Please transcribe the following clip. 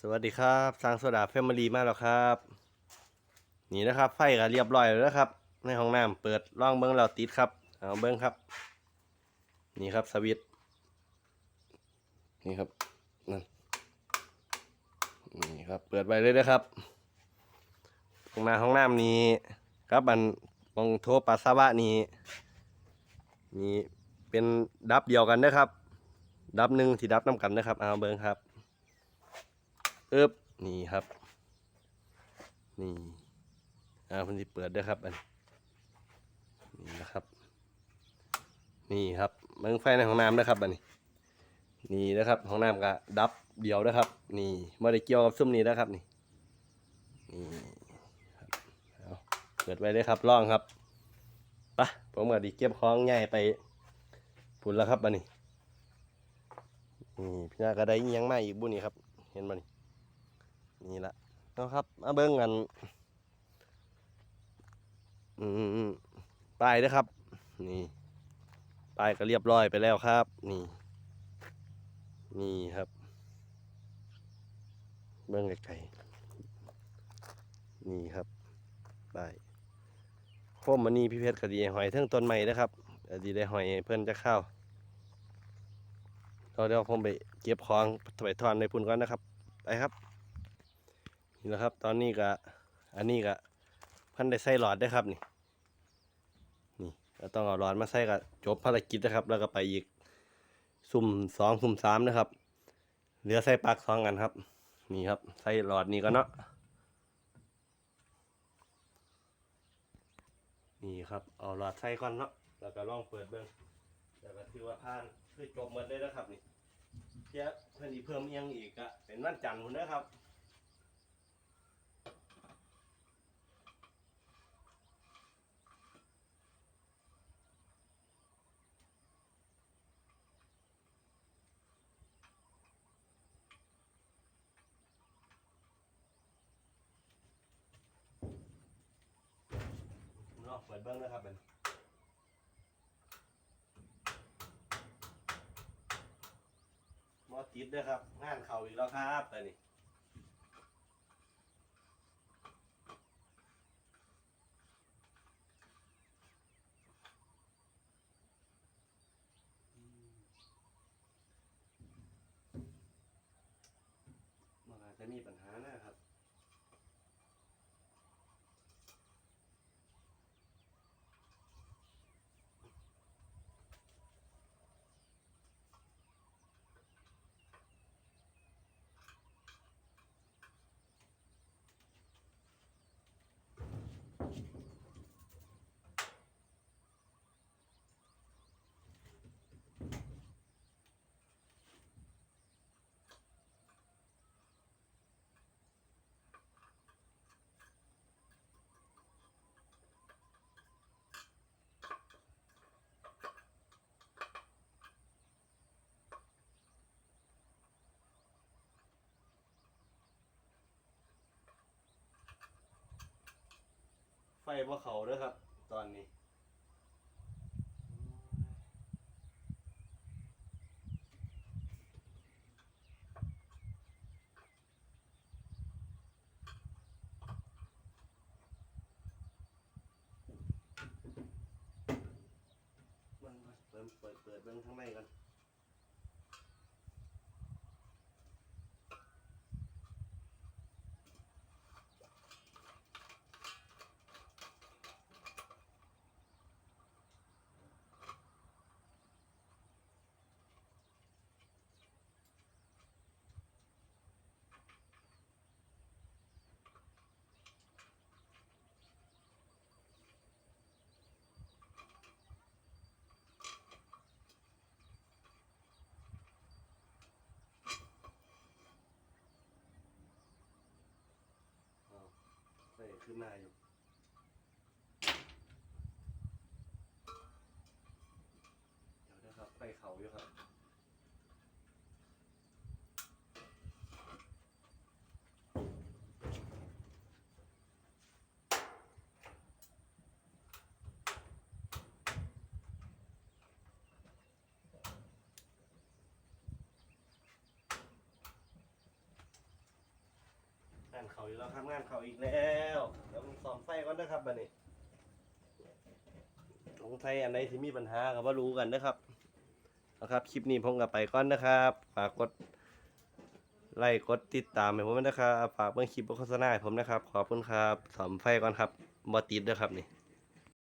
สวัสดีครับสร้างโซดาแฟมิลี่มาแล้วครับ นี่นะครับ ไฟก็เรียบร้อยแล้วนะครับ ในห้องน้ำเปิดร่องเบิ้งเราติดครับเอาเบิ้งครับ นี่ครับสวิตนี่ครับนั่นนี่ครับ เปิดไว้เลยนะครับห้องน้ำห้องน้ำนี้ครับอันมองโทปัสสาวะนี้นี่เป็นดับเดียวกันนะครับ ดับหนึ่งที่ดับน้ำกันนะครับ เอาเบิ้งครับ อิบนี่ครับ นี่อ่าพันธิเปิดด้วยครับอันนี่นะครับ นี่ครับเบิ้งไฟในห้องน้ำนะครับอันนี้ นี่นะครับห้องน้ำก็ดับเดียวนะครับ นี่ไม่ได้เกี่ยวกับซุ้มนี้นะครับนี่นี่ครับเอาเปิดไว้เลยครับล่องครับปะผมก็ดีเก็บของใหญ่ไปปุ่นแล้วครับอันนี้นี่พี่นาก็ได้ยังมาอีกบุนี่ครับ เห็นบ่นี่นี่ นี่ละนะครับมาเบิ้งกันอืมป้ายเด้อครับ นี่ป้ายก็เรียบร้อยไปแล้วครับ นี่ นี่ครับ เบิ้งไกลๆนี่ครับป้ายโคมมันนี่พี่เพชรก็ดีหอยเทิงต้นไม้นะครับดีได้หอยเพื่อนจะเข้าเราเดี๋ยวผมไปเก็บของไปทอนในพุ่นก่อนนะครับไปครับ นี่แหละครับ ตอนนี้ก็อันนี้ก็พันได้ใส่หลอดได้ครับนี่นี่ก็ต้องเอาหลอดมาใส่กับจบภารกิจนะครับ แล้วก็ไปอีกสุ่มสองสุ่มสามนะครับ เหลือใส่ปลั๊กสองกันครับ นี่ครับใส่หลอดนี่ก็เนาะนี่ครับเอาหลอดใส่ก่อนเนาะแล้วก็ลองเปิดเบิ้งแล้วก็ถือว่าผ่านคือจบหมดเลยนะครับนี่เพียเพิ่นอีเพิ่มเอียงอีกอะเป็นวันจันทร์พุ่นนะครับ เปิดเบิ้งนะครับเป็นมอติดด้วยครับ งานเข่าอีกแล้วครับแต่นี่มันอาจจะมีปัญหานะครับ ไฟบ่เขาเด้วยครับ ตอนนี้ เบิ่งเปิดเปิดเปิดเบิ่งข้างในกัน อ้าวไฟ ขึ้นมาอยู่ เดี๋ยวนะครับ ไปเขาอยู่ครับ งานเขาอีกแล้วครับงานเขาอีกแล้วเดี๋ยวผมสอนไฟก่อนนะครับบัดนี้สงสัยอันไหนที่มีปัญหาก็บ่ารู้กันนะครับนะครับคลิปนี้ผมกับไปก่อนนะครับฝากกดไลค์กดติดตามให้ผมด้วยนะครับฝากเบิ่งคลิปโฆษณาให้ผมนะครับ ขอบคุณครับสอนไฟก่อนครับบอติดเด้อครับนี่